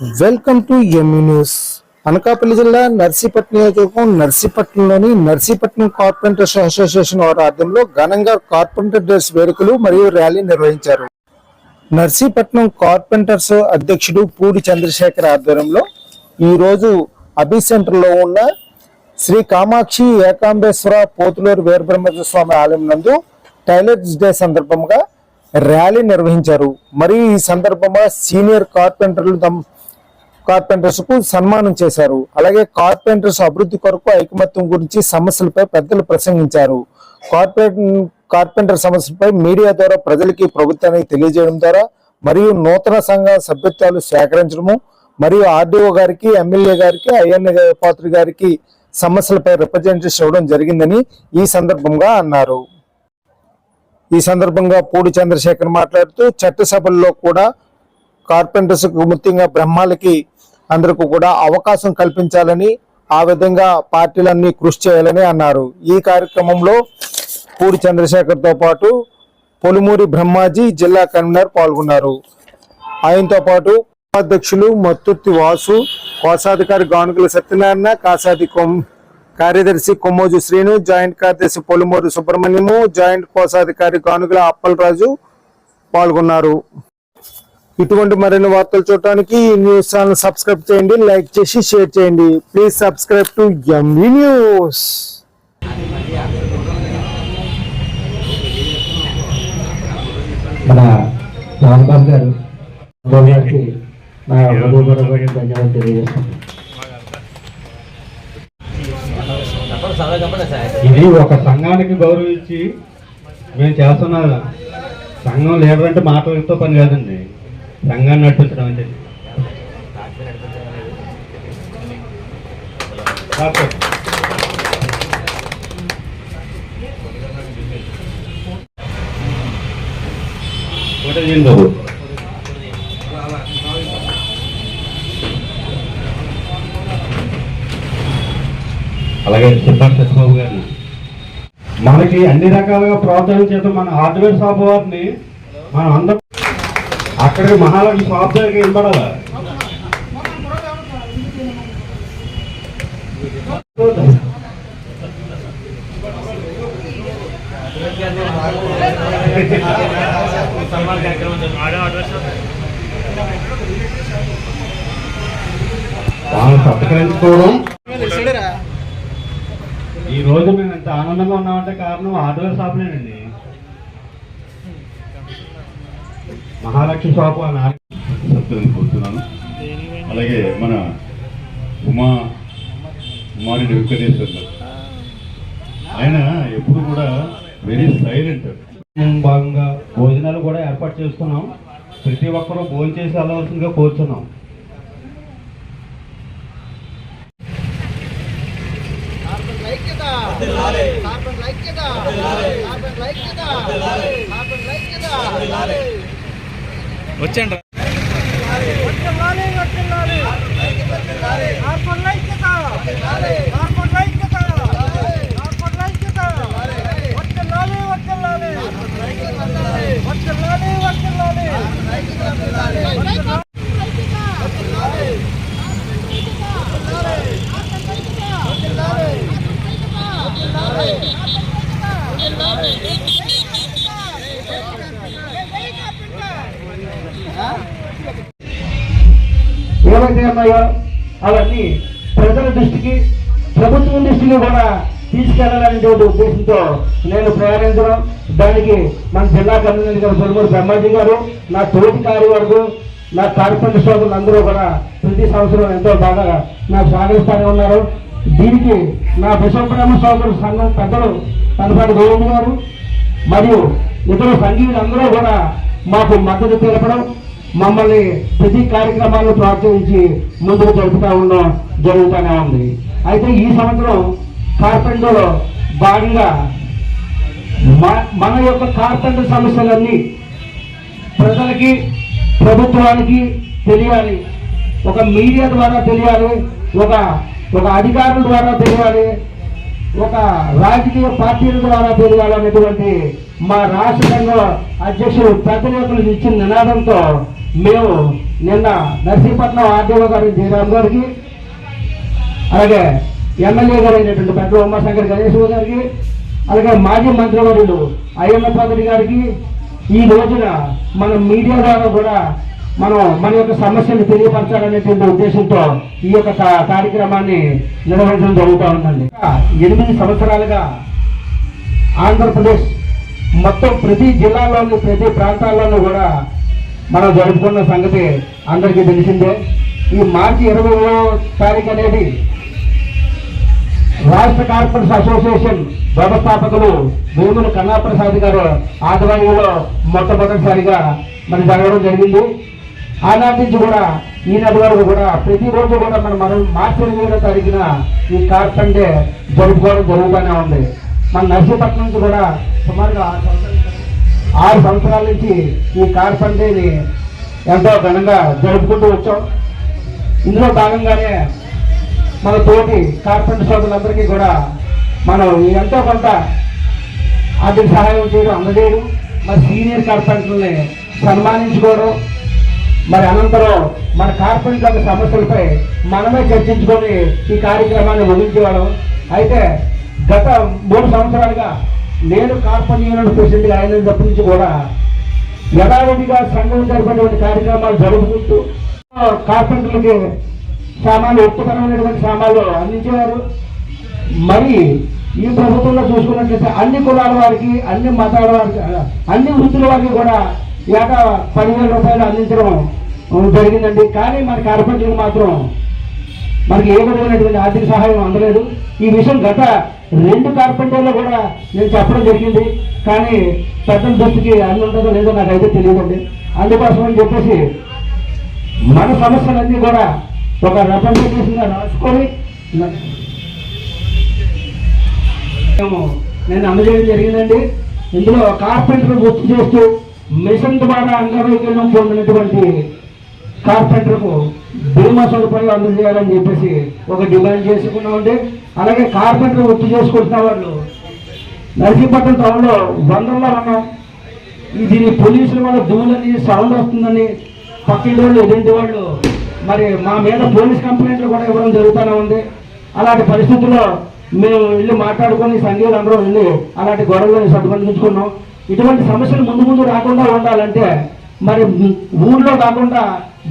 Welcome to ME news Anakapalli జిల్లా నర్సీపట్నం నియోజకవర్గం నర్సీపట్నంలోని Narsipatnam carpenters association వారి ఆధ్వర్యంలో ఘనంగా కార్పెంటర్ డేస్ వేడుకలు మరియు ర్యాలీ నిర్వహించారు. నర్సీపట్నం కార్పెంటర్స్ అధ్యక్షుడు పూడి చంద్రశేఖర్ ఆధ్వర్యంలో ఈరోజు అభి సెంటర్లో ఉన్న శ్రీ కామాక్షి ఏకాంబేశ్వర పోతులూరు వీరబ్రహ్మేశ్వర స్వామి ఆలయం నందు టైలర్స్ డే సందర్భంగా ర్యాలీ నిర్వహించారు. మరియు ఈ సందర్భంగా సీనియర్ కార్పెంటర్లు తమ కార్పెంటర్స్కు సన్మానం చేశారు. అలాగే కార్పెంటర్స్ అభివృద్ధి కొరకు ఐకమత్యం గురించి సమస్యలపై పెద్దలు ప్రసంగించారు. కార్పొరేట్ కార్పెంటర్ సమస్యలపై మీడియా ద్వారా ప్రజలకి ప్రభుత్వానికి తెలియజేయడం ద్వారా మరియు నూతన సంఘ సభ్యత్వాలు సేకరించడము మరియు ఆర్డీఓ గారికి ఎమ్మెల్యే గారికి ఐఎన్ఏ పాత్రి గారికి సమస్యలపై రిప్రజెంటేషన్ ఇవ్వడం జరిగిందని ఈ సందర్భంగా అన్నారు. ఈ సందర్భంగా పూడి చంద్రశేఖర్ మాట్లాడుతూ చట్టసభల్లో కూడా కార్పెంటర్స్ ముఖ్యంగా బ్రహ్మాలకి అందరికీ కూడా అవకాశం కల్పించాలని ఆ విధంగా పార్టీలన్నీ కృషి చేయాలని అన్నారు. ఈ కార్యక్రమంలో పూడి చంద్రశేఖర్తో పాటు పొలుమూరి బ్రహ్మాజీ జిల్లా కన్వీనర్ పాల్గొన్నారు. ఆయనతో పాటు ఉపాధ్యక్షులు మత్తుర్తి వాసు కోశాధికారి గానుగుల సత్యనారాయణ కాశాది కొం కార్యదర్శి కొమ్మోజు శ్రీను జాయింట్ కార్యదర్శి పొలిమూరి సుబ్రహ్మణ్యము జాయింట్ కోశాధికారి గానుగుల అప్పలరాజు పాల్గొన్నారు. ఇటువంటి మరిన్ని వార్తలు చూడటానికి న్యూస్ ఛానల్ సబ్స్క్రైబ్ చేయండి లైక్ చేసి షేర్ చేయండి. Please subscribe to MV news మన రాంబాబు గారు గారికి నా హృదయపూర్వకమైన ధన్యవాదాలు తెలియజేస్తాను. ఇది ఒక సంఘానికి గౌరవించి మేము చేస్తున్న సంఘం లీడర్ అంటే మాటలతో పని కాదండి. సంఘాన్ని నడిపించడం అంటే బాబు అలాగే సిద్ధార్థ సత్యబాబు గారిని. మనకి అన్ని రకాలుగా ప్రోత్సహించేది చేత మన హార్డ్వేర్ షాప్ వారిని మనం అందరం అక్కడికి మహాలక్ష్మి షాప్ దగ్గరికి వాళ్ళు సత్కరించుకోవడం ఈ రోజు మేము ఎంత ఆనందంగా ఉన్నామంటే కారణం హార్డ్వేర్ షాప్లేనండి మహాలక్ష్మి షాప్ అని కోరుతున్నాను. అలాగే మన ఉమా ఉమారెడ్డి వెంకటేశ్వర్ గారు ఆయన ఎప్పుడు కూడా వెరీ సైలెంట్ భాగంగా భోజనాలు కూడా ఏర్పాటు చేస్తున్నాం. ప్రతి ఒక్కరూ భోజనం చేసి వెళ్ళవలసిందిగా కోరుతున్నాం కార్బన్ ఐక్యత కార్బన్ ఐక్యత కార్బన్ ఐక్యత కార్బన్ ఉన్నాయో అవన్నీ ప్రజల దృష్టికి ప్రభుత్వం దృష్టికి కూడా తీసుకెళ్ళాలనేటువంటి ఉద్దేశంతో నేను ప్రయాణించడం. దానికి మన జిల్లా కన్వీనర్ గారు సొలమూరు బ్రహ్మాజీ గారు నా తోటి కార్యవర్గం నా కార్పొరేట్ సోదరులు అందరూ కూడా ప్రతి సంవత్సరం ఎంతో బాగా నాకు సహకరిస్తూనే ఉన్నారు. దీనికి నా విశ్వబ్రహ్మ సోదరుల సంఘం పెద్దలు తనపాటి గోవింద్ గారు మరియు ఇతర సంఘీయులు అందరూ కూడా మాకు మద్దతు తెలపడం మమ్మల్ని ప్రతి కార్యక్రమాలను ప్రోత్సహించి ముందుకు జరుపుతూ ఉండడం జరుగుతూనే ఉంది. అయితే ఈ సంవత్సరం కార్పెంటర్లో భాగంగా మన యొక్క కార్పెంటర్ సమస్యలన్నీ ప్రజలకి ప్రభుత్వానికి తెలియాలి. ఒక మీడియా ద్వారా తెలియాలి ఒక ఒక అధికారుల ద్వారా తెలియాలి ఒక రాజకీయ పార్టీల ద్వారా తెలియాలనేటువంటి మా రాష్ట్రంలో సంఘ అధ్యక్షుడు పెద్ద ఇచ్చిన నినాదంతో మేము నిన్న నర్సీపట్నం ఆర్డీఓ గారి జయరామ్ గారికి అలాగే ఎమ్మెల్యే గారు అయినటువంటి పెద్ద ఉమాశంకర్ గణేష్ గారికి అలాగే మాజీ మంత్రివర్యులు అయ్యన్న పాదరి గారికి ఈ రోజున మన మీడియా ద్వారా కూడా మనం మన యొక్క సమస్యలు తెలియపరచాలనేటువంటి ఉద్దేశంతో ఈ యొక్క కార్యక్రమాన్ని నిర్వహించడం జరుగుతూ ఉందండి. ఎనిమిది సంవత్సరాలుగా ఆంధ్రప్రదేశ్ మొత్తం ప్రతి జిల్లాలోని ప్రతి ప్రాంతాల్లోనూ కూడా మనం జరుపుకున్న సంగతి అందరికీ తెలిసిందే. ఈ మార్చి ఇరవై తారీఖు అనేది రాష్ట్ర కార్పొరేట్స్ అసోసియేషన్ వ్యవస్థాపకులు భూముల కన్నాప్రసాద్ గారు ఆధ్వర్యంలో మొట్టమొదటిసారిగా మరి జరగడం జరిగింది. ఆనాటి నుంచి కూడా ఈనాటి వరకు కూడా ప్రతిరోజు కూడా మనం మనం మార్చి ఇరవై ఏడో తారీఖున ఈ కార్పొరేట్ డే జరుపుకోవడం జరుగుతూనే ఉంది. మన నర్సీపట్నం నుంచి కూడా సుమారుగా ఆరు సంవత్సరాల నుంచి ఈ కార్ డేని ఎంతో ఘనంగా జరుపుకుంటూ వచ్చాం. ఇందులో భాగంగానే మన తోటి కార్పెంటర్ సోదరులందరికీ కూడా మనం ఎంతో కొంత ఆర్థిక సహాయం చేయడం అందజేయడం మరి సీనియర్ కార్పెంటర్ని సన్మానించుకోవడం మరి అనంతరం మన కార్పెంటర్ యొక్క సమస్యలపై మనమే చర్చించుకొని ఈ కార్యక్రమాన్ని ముగించేవాడు అయితే గత మూడు సంవత్సరాలుగా నేను కార్పెంటర్ యూనియన్ ప్రెసిడెంట్గా అయినప్పటి నుంచి కూడా యథావిధిగా సంఘం జరిపేటువంటి కార్యక్రమాలు జరుపుకుంటూ కార్పెంటర్లకి సామాన్లు ఉత్పన్నమైనటువంటి సామాన్లు అందించేవారు. మరి ఈ ప్రభుత్వంలో చూసుకున్నట్లయితే అన్ని కులాల వారికి అన్ని మతాల వారికి అన్ని వృత్తుల వారికి కూడా ఏటా పదివేల రూపాయలు అందించడం జరిగిందండి. కానీ మన కార్పెంటర్లు మాత్రం మనకి ఏ విధమైనటువంటి ఆర్థిక సహాయం అందలేదు. ఈ విషయం గత రెండు కార్పెంటర్లో కూడా నేను చెప్పడం జరిగింది. కానీ పెద్దల దృష్టికి అన్ని ఉంటుందో లేదో నాకైతే తెలియదండి. అందుకోసం అని చెప్పేసి మన సమస్యలన్నీ కూడా ఒక రిప్రజెంటేషన్గా రాసుకొని మేము నేను అందజేయడం జరిగిందండి. ఇందులో కార్పెంటర్ గుర్తు చేస్తూ మిషన్ ద్వారా అంగవైకల్యం పొందినటువంటి కార్పెంటర్కు బీమా సదుపాయాలు అందజేయాలని చెప్పేసి ఒక డిమాండ్ చేసుకున్నామండి అలాగే కార్పెంటర్ వృత్తి చేసుకుంటున్న వాళ్ళు నర్సీపట్నం టౌన్లో వందల్లో ఉన్నాం ఇది పోలీసుల వల్ల దుమ్ములని సౌండ్ వస్తుందని పక్కింటి వాళ్ళు ఎదుటి వాళ్ళు మరి మా మీద పోలీస్ కంప్లైంట్లు కూడా ఇవ్వడం జరుగుతూనే ఉంది. అలాంటి పరిస్థితుల్లో మేము వెళ్ళి మాట్లాడుకొని సంఘీయులు అందరూ వెళ్ళి అలాంటి గొడవలను సర్దుబంధించుకున్నాం ఇటువంటి సమస్యలు ముందు ముందు రాకుండా ఉండాలంటే మరి ఊర్లో కాకుండా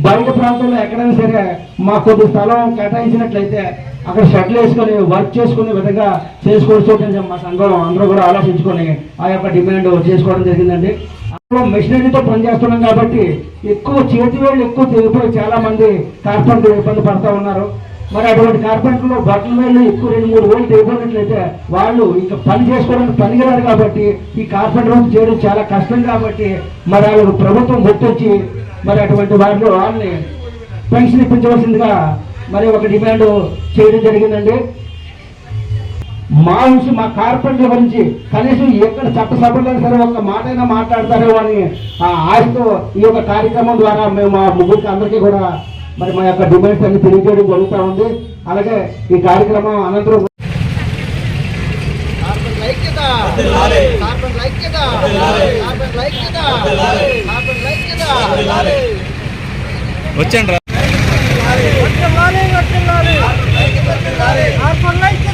బయట ప్రాంతంలో ఎక్కడైనా సరే మా కొద్ది స్థలం కేటాయించినట్లయితే అక్కడ షెడ్లు వేసుకొని వర్క్ చేసుకునే విధంగా చేసుకోవచ్చు అని మా సంఘం అందరూ కూడా ఆలోచించుకొని ఆ యొక్క డిమాండ్ చేసుకోవడం జరిగిందండి. అందులో మెషినరీతో పనిచేస్తున్నాం కాబట్టి ఎక్కువ చేతి వేళ్ళు ఎక్కువ తెగిపోయి చాలా మంది కార్పెంటర్ ఇబ్బంది పడుతూ ఉన్నారు. మరి అటువంటి కార్పెంటర్లు బట్టల మీద ఎక్కువ రెండు మూడు వేలు తెగిపోయినట్లయితే వాళ్ళు ఇంకా పని చేసుకోవడానికి పనికిరారు కాబట్టి ఈ కార్పెంటర్ వర్క్ చేయడం చాలా కష్టం కాబట్టి మరి వాళ్ళకు ప్రభుత్వం గుర్తొచ్చి మరి అటువంటి వారిలో వాళ్ళని పెన్షన్ ఇప్పించవలసిందిగా మరి ఒక డిమాండ్ చేయడం జరిగిందండి. మా నుంచి మా కార్పెంటర్ గురించి కనీసం ఎక్కడ చట్టసభలో సరే ఒక మాటైనా మాట్లాడతారేమో అని ఆ ఆశతో ఈ యొక్క కార్యక్రమం ద్వారా మేము మా ముగ్గురికి అందరికీ కూడా మరి మా యొక్క డిమాండ్స్ అన్ని తెలియజేయడం జరుగుతూ ఉంది. అలాగే ఈ కార్యక్రమం అనంతరం కార్బన్ లైక్యత